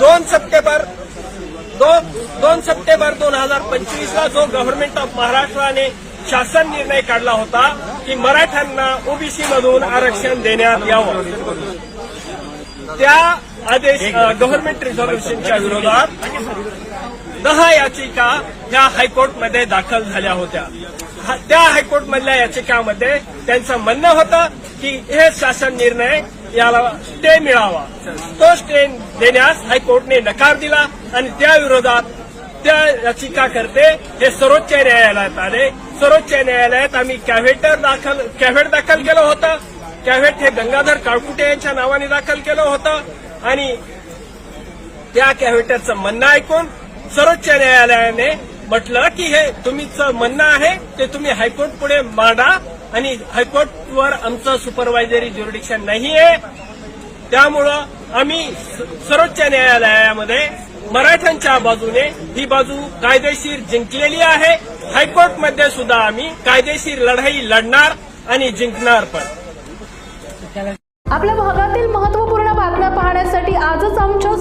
दोन सप्टेंबर दोन दोन सप्टेंबर दोन हजार पंचवीसला जो गव्हर्नमेंट ऑफ महाराष्ट्राने शासन निर्णय काढला होता की मराठ्यांना ओबीसी मधून आरक्षण देण्यात यावं. त्या आदेश गव्हर्नमेंट रिझॉल्युशनच्या विरोधात दहा याचिका ह्या हायकोर्टमध्ये दाखल झाल्या होत्या. त्या हायकोर्टमधल्या याचिकामध्ये त्यांचं म्हणणं होतं की हे शासन निर्णय याला स्टे मिळावा. तो स्टे देण्यास हायकोर्टने नकार दिला आणि त्या विरोधात त्या याचिकाकर्ते हे सर्वोच्च न्यायालयात आले. सर्वोच्च न्यायालयात आम्ही कॅव्हेटर दाखल कॅव्हेट दाखल केलं होतं. कॅव्हेट हे गंगाधर काळकुटे यांच्या नावाने दाखल केलं होतं. आणि त्या कॅव्हेटरचं म्हणणं ऐकून सर्वोच्च न्यायालयाने म्हटलं की हे तुमचं म्हणणं आहे ते तुम्ही हायकोर्ट पुढे मांडा आणि हायकोर्टवर आमचं सुपरवायझरी ज्युरिडिक्शन नाही आहे त्यामुळं आम्ही सर्वोच्च न्यायालयामध्ये मराठ्यांच्या बाजूने ही बाजू कायदेशीर जिंकलेली आहे. हायकोर्टमध्ये सुद्धा आम्ही कायदेशीर लढाई लढणार आणि जिंकणार पण. आपल्या भागातील महत्त्वपूर्ण बातम्या पाहण्यासाठी आज